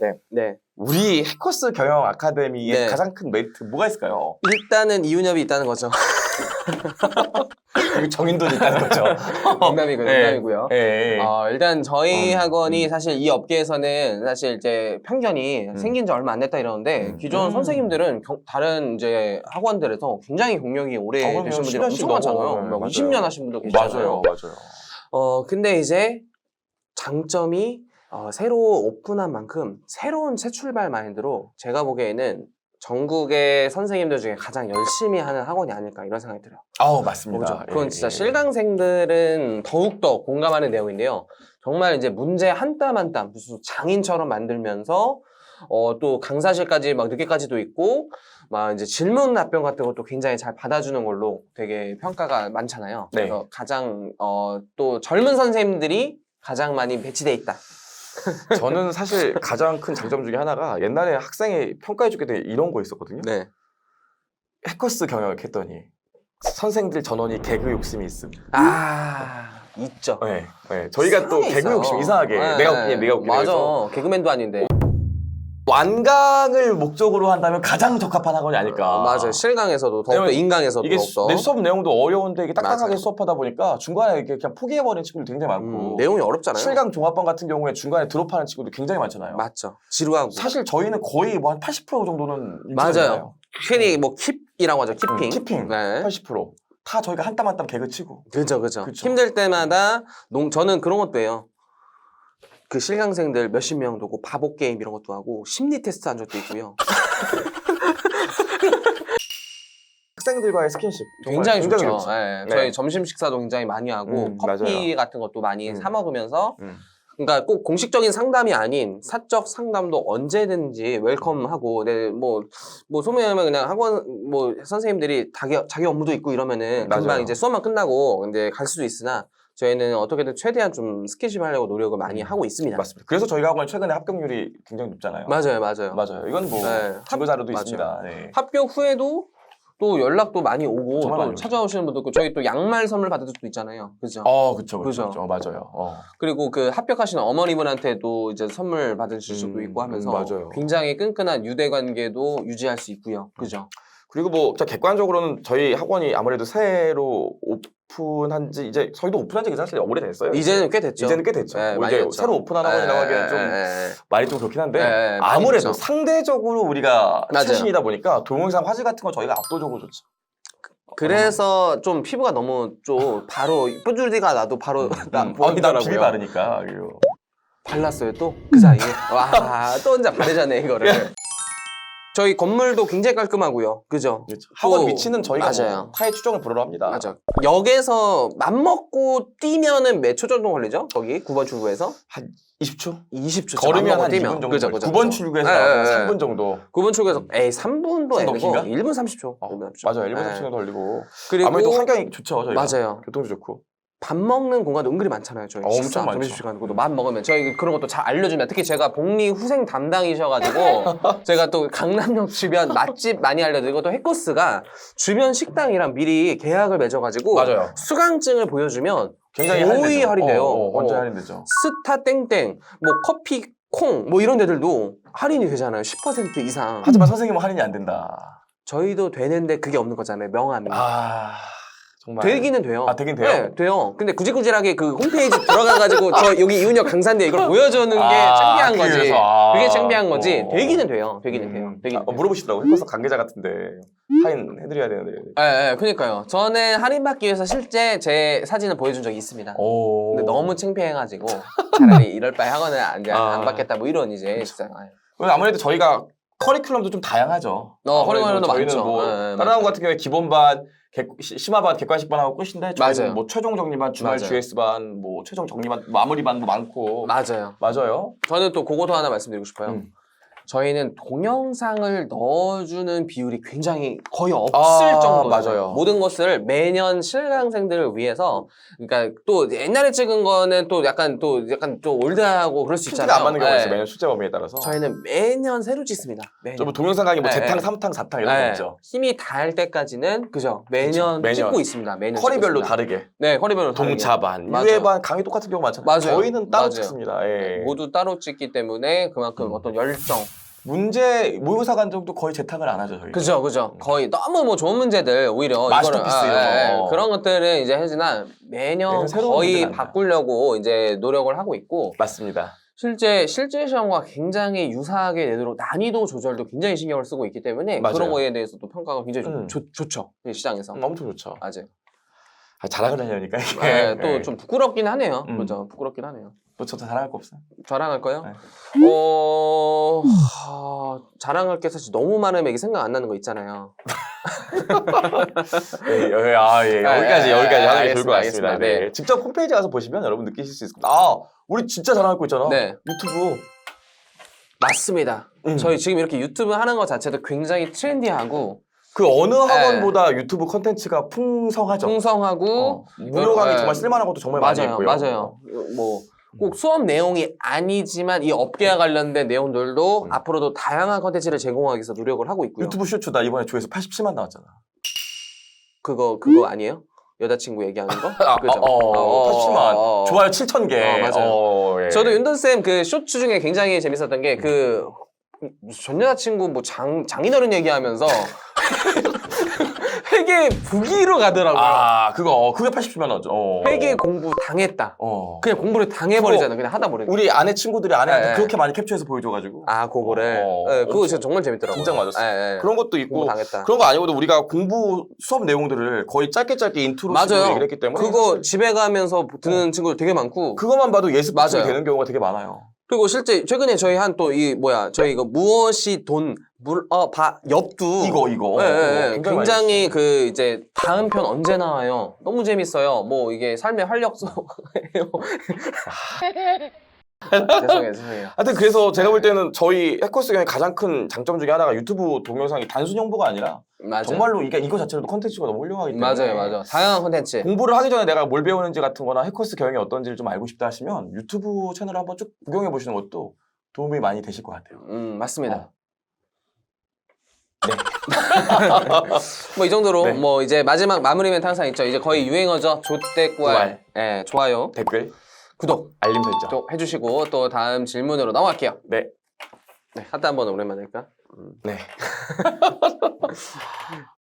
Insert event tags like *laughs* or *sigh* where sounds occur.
네. 네. 우리 해커스 경영 아카데미의 네. 가장 큰 메리트 뭐가 있을까요? 일단은 이윤엽이 있다는 거죠. *laughs* 그리고 정인돈이 있다는 거죠. *laughs* 농담이고요. 네. 농담이고요. 예, 예. 어, 일단 저희 음, 학원이 음. 사실 이 업계에서는 사실 이제 편견이 음. 생긴 지 얼마 안 됐다 이러는데 음. 기존 음. 선생님들은 경- 다른 이제 학원들에서 굉장히 경력이 오래 어. 되신 분들이 10년씩 엄청 많잖아요. 네, 막 맞아요. 20년 하신 분도 계시잖아요. 맞아요, 맞아요. 어, 근데 이제 장점이 어, 새로 오픈한 만큼 새로운 새 출발 마인드로 제가 보기에는 전국의 선생님들 중에 가장 열심히 하는 학원이 아닐까 이런 생각이 들어요. 아우 맞습니다. 그건 예, 진짜 예. 실강생들은 더욱더 공감하는 내용인데요. 정말 이제 문제 한 땀 한 땀 무슨 장인처럼 만들면서 어, 또 강사실까지 막 늦게까지도 있고 막 이제 질문 답변 같은 것도 굉장히 잘 받아주는 걸로 되게 평가가 많잖아요. 네. 그래서 가장 어, 또 젊은 선생님들이 가장 많이 배치돼 있다. 저는 사실 *laughs* 가장 큰 장점 중에 하나가 옛날에 학생이 평가해주게 된 이런 거 있었거든요. 네. 해커스 경영을 했더니 선생들 전원이 개그 욕심이 있음. 아 있죠. 네, 네. 저희가 또 개그 있어요. 욕심 이상하게 네, 내가 웃기게 내가 웃기게 맞아. 해서 개그맨도 아닌데. 완강을 목적으로 한다면 가장 적합한 학원이 아닐까. 어, 맞아요. 실강에서도 더욱더 왜냐면 인강에서도 이게 더욱더. 내 수업 내용도 어려운데 이게 딱딱하게 맞아요. 수업하다 보니까 중간에 이렇게 그냥 포기해버리는 친구들 굉장히 많고 음, 내용이 어렵잖아요. 실강 종합반 같은 경우에 중간에 드롭하는 친구들 굉장히 많잖아요. 맞죠. 지루하고. 사실 저희는 거의 뭐 한 80% 정도는 맞아요. 괜히 뭐 킵이라고 하죠. 키핑. 음, 키핑 네. 80%. 다 저희가 한 땀 한 땀 개그 치고. 그죠, 그죠. 그쵸. 힘들 때마다 농, 저는 그런 것도 해요. 그 실강생들 몇십 명 두고 바보 게임 이런 것도 하고 심리 테스트 한 적도 있고요. *laughs* 학생들과의 스킨십 정말 굉장히, 좋죠. 예, 네. 저희 점심 식사도 굉장히 많이 하고 음, 커피 맞아요. 같은 것도 많이 음. 사 먹으면서 음. 그러니까 꼭 공식적인 상담이 아닌 사적 상담도 언제든지 웰컴하고 네, 뭐, 뭐 소매하면 그냥 학원 뭐 선생님들이 자기, 자기 업무도 있고 이러면은 금방 맞아요. 이제 수업만 끝나고 이제 갈 수도 있으나 저희는 어떻게든 최대한 좀 스킨십 하려고 노력을 많이 음, 하고 있습니다. 맞습니다. 그래서 저희가 학원 최근에 합격률이 굉장히 높잖아요. 맞아요, 맞아요. 맞아요. 이건 뭐 네. 증거 자료도 맞아요. 있습니다. 네. 합격 후에도 또 연락도 많이 오고 정말 또 많이 오죠. 찾아오시는 분도 있고 저희 또 양말 선물 받을 수도 있잖아요. 그죠? 어, 그쵸, 그쵸, 그죠. 그쵸. 맞아요. 어. 그리고 그 합격하시는 어머니분한테도 이제 선물 받으실 수도 음, 있고 하면서 음, 맞아요. 굉장히 끈끈한 유대 관계도 유지할 수 있고요. 그죠? 그리고 뭐, 자, 객관적으로는 저희 학원이 아무래도 새로 오픈한 지, 이제 저희도 오픈한 지 사실 오래됐어요. 이제는 꽤 됐죠. 이제는 꽤 됐죠. 네, 이제 됐죠. 새로 오픈한 학원이라고 하기에는 좀좀 말이 좀 그렇긴 한데 네, 아무래도. 상대적으로 우리가 맞아요. 최신이다 보니까 동영상 화질 같은 건 저희가 압도적으로 좋죠. 그래서 좀 피부가 너무 좀 바로 뾰루지가 나도 바로 나 음, 어, 나 보이더라고요. 비비 바르니까. 이거. 발랐어요 또 그 사이에 와 또 혼자 바르잖아요 이거를. *laughs* 저희 건물도 굉장히 깔끔하고요. 그죠? 그렇죠. 학원 또- 위치는 저희가 맞아요. 뭐 타의 추정을 불허로 합니다. 맞아. 역에서 맘먹고 뛰면은 몇 초 정도 걸리죠? 거기 9번 출구에서 한 20초? 20초. 걸으면 한 2분 정도. 그죠. 그죠. 9번 그죠. 출구에서 네, 나오면 네, 네. 3분 정도. 9번 출구에서 에이 3분도 좀 아니고 넘긴가? 1분 30초. 어, 1분 30초. 맞아요. 1분 네. 30초 정도 걸리고. 그리고 아무래도 환경이 좋죠. 저희가. 맞아요. 교통도 좋고. 밥 먹는 공간도 은근히 많잖아요. 저희 어, 엄청 식사, 많죠. 점심 시간 그것도 맘 먹으면 저희 그런 것도 잘 알려주면 특히 제가 복리 후생 담당이셔가지고 *laughs* 제가 또 강남역 주변 맛집 많이 알려드리고 또 해코스가 주변 식당이랑 미리 계약을 맺어가지고 맞아요. 수강증을 보여주면 굉장히 거의 할인되죠. 할인돼요. 어, 어, 완전 어. 할인되죠. 스타 땡땡 뭐 커피 콩 뭐 이런 데들도 할인이 되잖아요. 10% 이상. 하지만 선생님은 할인이 안 된다. 저희도 되는데 그게 없는 거잖아요. 명함이. 아, 정말. 되기는 돼요. 아, 되긴 돼요? 네, 돼요. 근데 구질구질하게 그 홈페이지 들어가가지고 저 여기 이윤혁 강사인데 이걸 보여주는 게 아, 창피한 거지. 그래서, 아, 그게 창피한 거지. 어. 되기는 돼요. 되기는 돼요. 음. 되기는 아, 돼요. 물어보시더라고요. 해커스 관계자 같은데 할인 해드려야 되는데. 예, 예, 그니까요. 저는 할인받기 위해서 실제 제 사진을 보여준 적이 있습니다. 오. 근데 너무 창피해가지고 차라리 이럴 바에 학원을 안, 아. 안 받겠다 뭐 이런 이제 진짜. 예. 그리고 아무래도 저희가 커리큘럼도 좀 다양하죠. 어, 아무래도 커리큘럼도 저희는 많죠. 뭐 네, 네, 다른 맞아요. 학원 같은 경우에 기본반, 객- 시- 심화반, 객관식반 하고 끝인데 저희는 맞아요. 뭐 최종 정리반, 주말 맞아요. GS반, 뭐 최종 정리반, 마무리반도 많고 맞아요. 맞아요. 저는 또 그것도 하나 말씀드리고 싶어요. 음. 저희는 동영상을 넣어주는 비율이 굉장히 거의 없을 아, 정도로 맞아요. 모든 것을 매년 신랑생들을 위해서 그러니까 또 옛날에 찍은 거는 또 약간 또 약간 또 올드하고 그럴 수 있잖아요. 안 맞는 경우가 네. 있어요. 매년 출제 범위에 따라서. 저희는 매년 새로 찍습니다. 매년. 저뭐 동영상 강의 뭐 네, 재탕, 네. 삼탕 사탕 이런 네, 거 있죠. 힘이 닿을 때까지는 그죠 매년, 매년. 찍고 있습니다. 매년 커리별로 찍고 있습니다. 다르게. 네 허리별로 다르게. 동차반, 맞아요. 유해반, 강의 똑같은 경우 많잖아요. 맞아요. 저희는 따로 맞아요. 찍습니다. 예. 모두 따로 찍기 때문에 그만큼 음. 어떤 열정 문제 모의고사 간정도 거의 재탕을 안 하죠. 저희. 그죠, 그죠. 거의 너무 뭐 좋은 문제들 오히려 마스터피스 이거를, 이런 아, 거. 예, 그런 것들은 이제 하지만 매년 매년 새로운 거의 문제가 나와요. 바꾸려고 이제 노력을 하고 있고 맞습니다. 실제 실제 시험과 굉장히 유사하게 내도록 난이도 조절도 굉장히 신경을 쓰고 있기 때문에 맞아요. 그런 거에 대해서도 평가가 굉장히 좋- 음. 좋, 좋죠 이 시장에서 음, 엄청 좋죠. 맞아요. 아, 자랑을 하려니까 이게. 예, 또 예. 좀 부끄럽긴 하네요. 음. 그죠, 부끄럽긴 하네요. 뭐 저도 자랑할 거 없어요. 자랑할 거요? 네. 어, 하, 자랑할 게 사실 너무 많으면 이게 생각 안 나는 거 있잖아요. 예, 예, 아, 예. 아, 여기까지, 예, 여기까지 예, 하는 게 좋을 것 같습니다. 알겠습니다. 네. 네. 직접 홈페이지 가서 보시면 여러분 느끼실 수 있을 겁니다. 아, 우리 진짜 자랑할 거 있잖아. 네. 유튜브. 맞습니다. 음. 저희 지금 이렇게 유튜브 하는 것 자체도 굉장히 트렌디하고 그 어느 학원보다 유튜브 컨텐츠가 풍성하죠. 풍성하고 어, 무료 강의 네. 정말 쓸만한 것도 정말 많이 맞아요, 있고요. 맞아요. 뭐 꼭 수업 내용이 아니지만 이 업계와 관련된 내용들도 음. 앞으로도 다양한 컨텐츠를 제공하기 위해서 노력을 하고 있고요. 유튜브 쇼츠 나 이번에 조회수 87만 나왔잖아. 그거 그거 아니에요? 여자친구 얘기하는 거? *laughs* 아, 그죠? 어, 어, 87만. 어, 어. 좋아요 7천 개. 어, 맞아요. 어, 예. 저도 윤돈 쌤 그 쇼츠 중에 굉장히 재밌었던 게 그 전 여자친구 뭐 장 장인어른 얘기하면서 *laughs* *laughs* 회계 부기로 가더라고요. 아, 그거 어, 그게 87만 나왔죠. 어. 회계 공부 당했다. 어. 그냥 공부를 당해버리잖아. 그냥 하다 보니까. 우리 아내 친구들이 아내한테 네, 그렇게 많이 캡처해서 보여줘가지고 아, 그거를. 어, 네, 그거 엄청- 진짜 정말 재밌더라고요. 진짜 맞았어요. 예, 예. 그런 것도 공부 있고 당했다. 그런 거 아니고도 우리가 공부 수업 내용들을 거의 짧게 짧게 인트로 맞아요. 얘기를 했기 때문에 그거 집에 가면서 듣는 친구들 되게 많고. 그것만 봐도 예습 맞아요. 맞아요. 되는 경우가 되게 많아요. 그리고 실제 최근에 저희 한 또 이 뭐야 저희 이거 무엇이 돈 물어봐 엽두 이거 이거 예, 예, 어, 예. 많이 굉장히 했어요. 그 이제 다음 편 언제 나와요? 너무 재밌어요. 뭐 이게 삶의 활력소예요. *laughs* 죄송해요, 죄송해요. 하여튼 그래서 제가 볼 때는 저희 해커스 경의 가장 큰 장점 중에 하나가 유튜브 동영상이 단순 홍보가 아니라 맞아요. 정말로 이게 이거 자체로도 컨텐츠가 너무 훌륭하기 때문에 맞아요, 맞아요. 다양한 콘텐츠. 공부를 하기 전에 내가 뭘 배우는지 같은 거나 해커스 경영이 어떤지를 좀 알고 싶다 하시면 유튜브 채널을 한번 쭉 구경해 보시는 것도 도움이 많이 되실 것 같아요. 음, 맞습니다. 어. *laughs* 뭐이 정도로 네. 뭐 이제 마지막 마무리 멘트 항상 있죠. 이제 거의 유행어죠. 조대꾸알. 꾸알. 예, 좋아요, 댓글, 구독 알림 설정. 또 해주시고 또 다음 질문으로 넘어갈게요. 네. 네, 하트 한번 오랜만에 할까? 네. *laughs* *laughs*